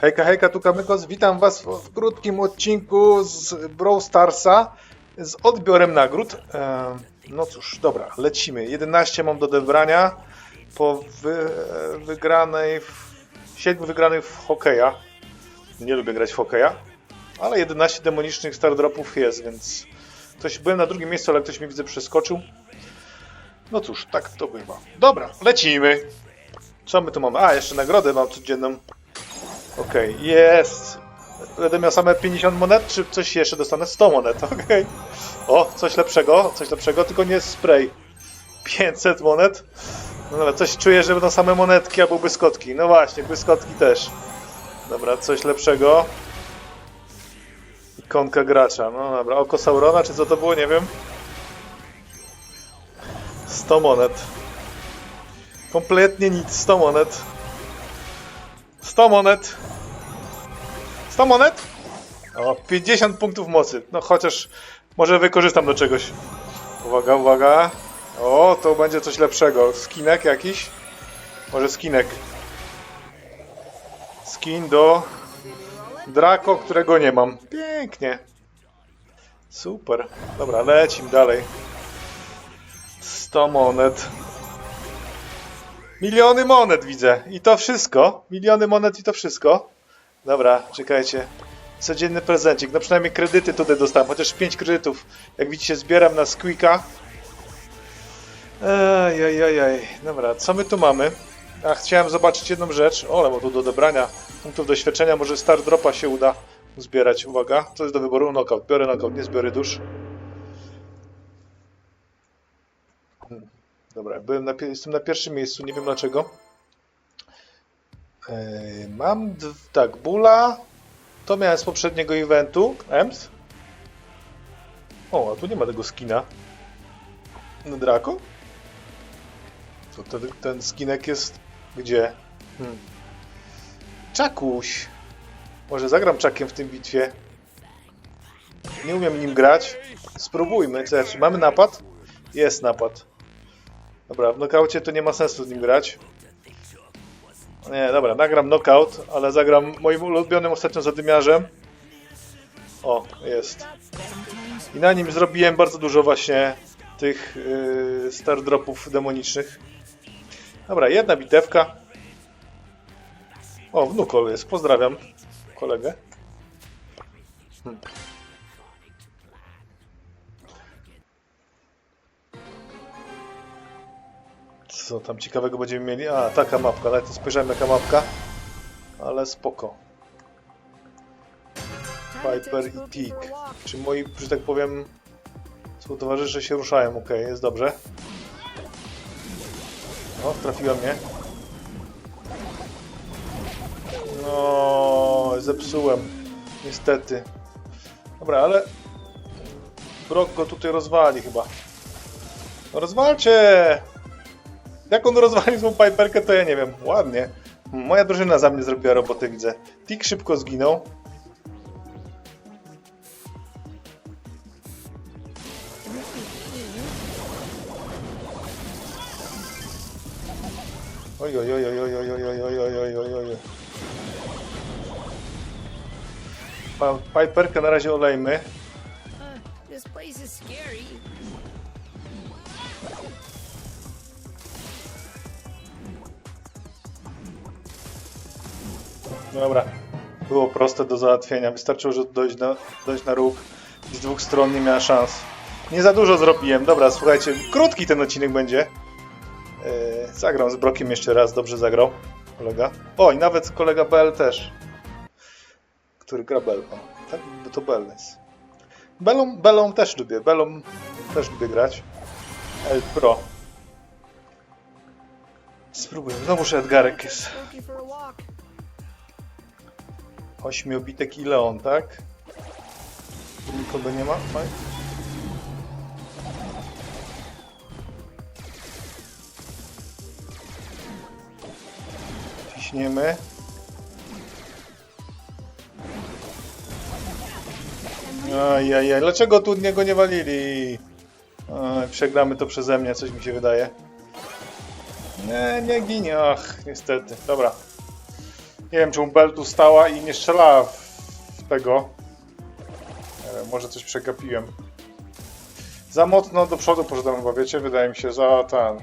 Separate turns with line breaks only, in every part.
Hejka, hejka, tu Kamykos. Witam Was w, krótkim odcinku z Brawl Starsa z odbiorem nagród. No cóż, dobra, lecimy. 11 mam do odebrania po wy, wygranej, w, 7 wygranych w hokeja. Nie lubię grać w hokeja, ale 11 demonicznych stardropów jest, więc ktoś byłem na drugim miejscu, ale ktoś mi widzę przeskoczył. No cóż, tak to bywa. Dobra, lecimy. Co my tu mamy? A, jeszcze nagrodę mam codzienną. Okej, jest. Będę miał same 50 monet, czy coś jeszcze dostanę? 100 monet, okej. O, coś lepszego, coś lepszego, tylko nie spray. 500 monet. No dobra, coś czuję, że będą same monetki albo błyskotki. No właśnie, błyskotki też. Dobra, coś lepszego. Ikonka gracza, no dobra. Oko Saurona, czy co to było? Nie wiem. 100 monet. Kompletnie nic, 100 monet. 100 monet. 100 monet? O, 50 punktów mocy. No chociaż może wykorzystam do czegoś. Uwaga, uwaga. O, to będzie coś lepszego. Skinek jakiś? Może skinek. Skin do Draco, którego nie mam. Pięknie. Super. Dobra, lecim dalej. 100 monet. Miliony monet widzę. I to wszystko. Miliony monet i to wszystko. Dobra, czekajcie. Codzienny prezencik. No przynajmniej kredyty tutaj dostałem. Chociaż 5 kredytów. Jak widzicie, zbieram na Squeaka. Ejajajaj. Dobra, co my tu mamy? A, chciałem zobaczyć jedną rzecz. O, mam tu do odebrania punktów doświadczenia. Może Star Dropa się uda zbierać. Uwaga, co jest do wyboru? Knockout. Biorę knockout, nie zbiorę dusz. Dobra, byłem na, jestem na pierwszym miejscu, nie wiem dlaczego. Yy, mam tak, Bula. To miałem z poprzedniego eventu. Ems. O, a tu nie ma tego skina. Na Draco? To ten, ten skinek jest gdzie? Hmm. Czakuś. Może zagram czakiem w tym bitwie. Nie umiem nim grać. Spróbujmy. Czy mamy napad? Jest napad. Dobra, w knockaucie to nie ma sensu z nim grać. Nie, dobra, nagram knockout, ale zagram moim ulubionym ostatnio zadymiarzem. O, jest. I na nim zrobiłem bardzo dużo właśnie tych yy, star dropów demonicznych. Dobra, jedna bitewka. O, wnukol jest, pozdrawiam kolegę. Hmm. Co tam ciekawego będziemy mieli? A, taka mapka, nawet nie spojrzałem jaka mapka. Ale spoko. Piper i Tik. Czy moi, że tak powiem, współtowarzysze się ruszają? Ok, jest dobrze. O, trafiła mnie. No, zepsułem. Niestety. Dobra, ale... Brock go tutaj rozwali chyba. No rozwalcie! Jak on rozwalił tą Piperkę, to ja nie wiem. Ładnie. Moja drużyna za mnie zrobiła robotę, widzę. Tik szybko zginął. Oj, oj, oj, oj, oj, oj, oj, oj, oj, oj, oj, oj, Piperkę na razie olejmy. Dobra. Było proste do załatwienia. Wystarczyło, że dojść na, dojść na róg. I z dwóch stron nie miała szans. Nie za dużo zrobiłem. Dobra, słuchajcie, krótki ten odcinek będzie. Yy, zagram z Brokiem jeszcze raz. Dobrze zagrał kolega. O, i nawet kolega Bell też. Który gra Bell. O, tak, bo to Bell jest. Bellą też lubię. Bellą też lubię grać. El Pro. Spróbuję. Znowu Edgarek jest. Ośmiobitek i Leon, tak? Tu Nikogo nie ma? Fajnie. Ciśniemy. Ajajaj, dlaczego tu niego nie walili? Przegramy to przeze mnie, coś mi się wydaje. Nie, nie ginie, ach, niestety. Dobra. Nie wiem, czemu Bell tu stała i nie strzelała w, tego. Wiem, może coś przegapiłem. Za mocno do przodu poszedłem chyba, wiecie? Wydaje mi się, za ten.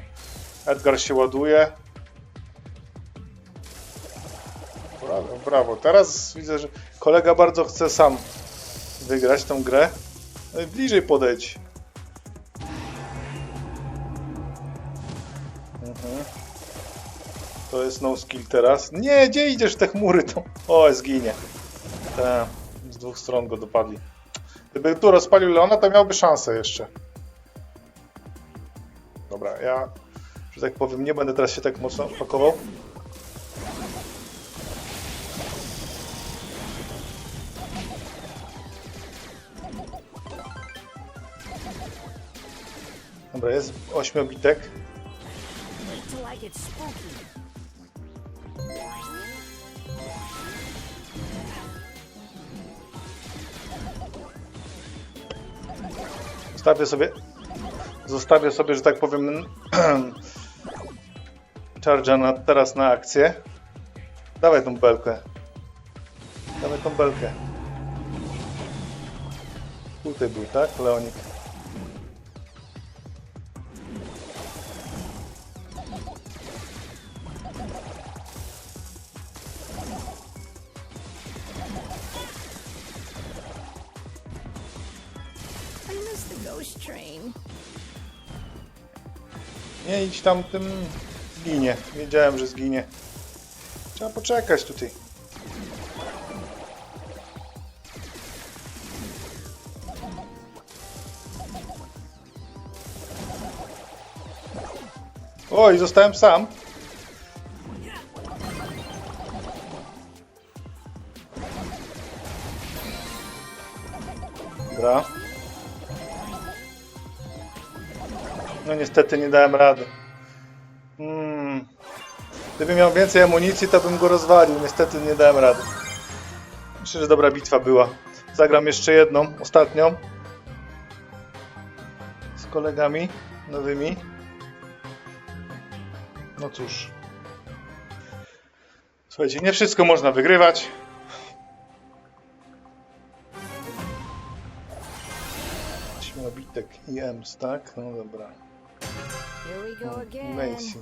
Edgar się ładuje. Brawo, brawo. Teraz widzę, że kolega bardzo chce sam wygrać tą grę. No i bliżej podejdź. To jest no skill teraz. Nie, gdzie idziesz te chmury? To... O, zginie. Tak, z dwóch stron go dopadli. Gdyby tu rozpalił Leona, to miałby szansę jeszcze. Dobra, ja, że tak powiem, nie będę teraz się tak mocno pakował. Dobra, jest ośmiobitek. Zostawię sobie. Zostawię sobie, że tak powiem. Charger na, teraz na akcję. Dawaj tą belkę. Dawaj tą belkę. Tutaj był, tak? Leonik.
Ghost train.
Nie idź tam tym zginie. Wiedziałem, że zginie. Trzeba poczekać tutaj. Oj, zostałem sam. Niestety nie dałem rady. Hmm. Gdybym miał więcej amunicji, to bym go rozwalił. Niestety nie dałem rady. Myślę, że dobra bitwa była. Zagram jeszcze jedną, ostatnią. Z kolegami nowymi. No cóż. Słuchajcie, nie wszystko można wygrywać. Śmiobitek i Ems, tak? No dobra.
Here we go again.
Macy.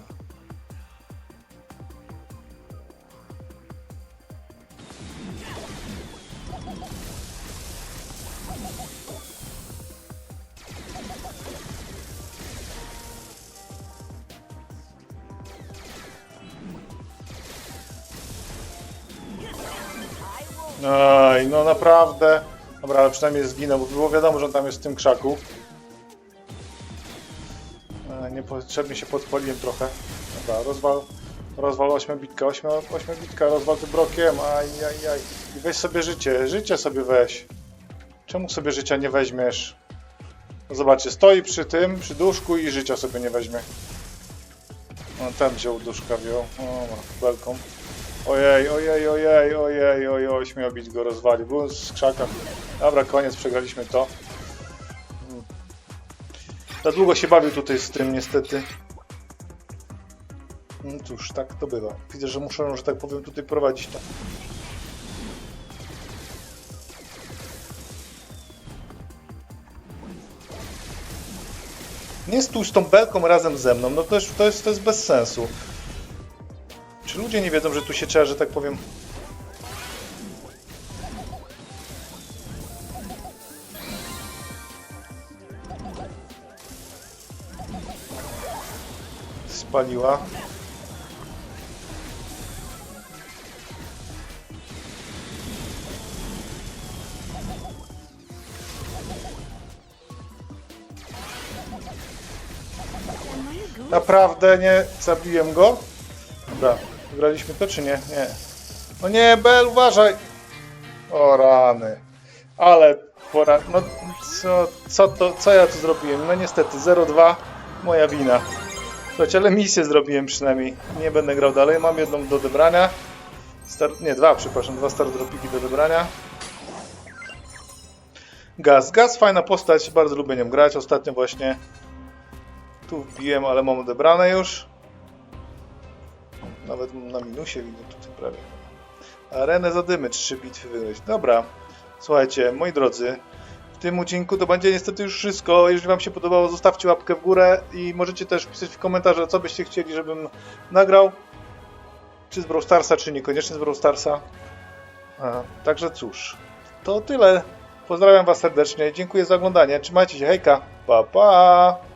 Oj, no naprawdę. Dobra, ale przynajmniej zginął, bo było wiadomo, że on tam jest w tym krzaku. E, Niepotrzebnie się podpaliłem trochę. Dobra, rozwal, rozwal ośmiobitka, ośmio, ośmiobitka, rozwal tym brokiem, aj, aj, aj. I weź sobie życie, życie sobie weź. Czemu sobie życia nie weźmiesz? No zobaczcie, stoi przy tym, przy duszku i życia sobie nie weźmie. No ten wziął duszka, wziął. O, belką. Ojej, ojej, ojej, ojej, ojej, ośmiobić go rozwalił. Był z krzaka. Dobra, koniec, przegraliśmy to. Za długo się bawił tutaj z tym, niestety. No cóż, tak to bywa. Widzę, że muszę, że tak powiem, tutaj prowadzić to. Nie stój z tą belką razem ze mną, no to jest, to jest, to jest bez sensu. Czy ludzie nie wiedzą, że tu się trzeba, że tak powiem... Spaliła.
Am I a ghost?
Naprawdę nie zabiłem go? Dobra, wygraliśmy to czy nie? Nie. No nie, Bel, uważaj! O rany. Ale pora... No co, co to, co ja tu zrobiłem? No niestety, 0-2, moja wina. Słuchajcie, ale misję zrobiłem przynajmniej. Nie będę grał dalej, mam jedną do odebrania. Star... Nie, dwa, przepraszam, dwa star dropiki do odebrania. Gaz. Gaz, fajna postać, bardzo lubię nią grać. Ostatnio właśnie tu wbiłem, ale mam odebrane już. Nawet na minusie widzę tutaj prawie. Arenę zadymy, trzy bitwy wygrać. Dobra, słuchajcie, moi drodzy, tym odcinku to będzie niestety już wszystko. Jeżeli Wam się podobało, zostawcie łapkę w górę i możecie też pisać w komentarzach, co byście chcieli, żebym nagrał. Czy z Brawl Starsa, czy niekoniecznie z Brawl Starsa. A, także cóż, to tyle. Pozdrawiam Was serdecznie, dziękuję za oglądanie, trzymajcie się, hejka, pa pa!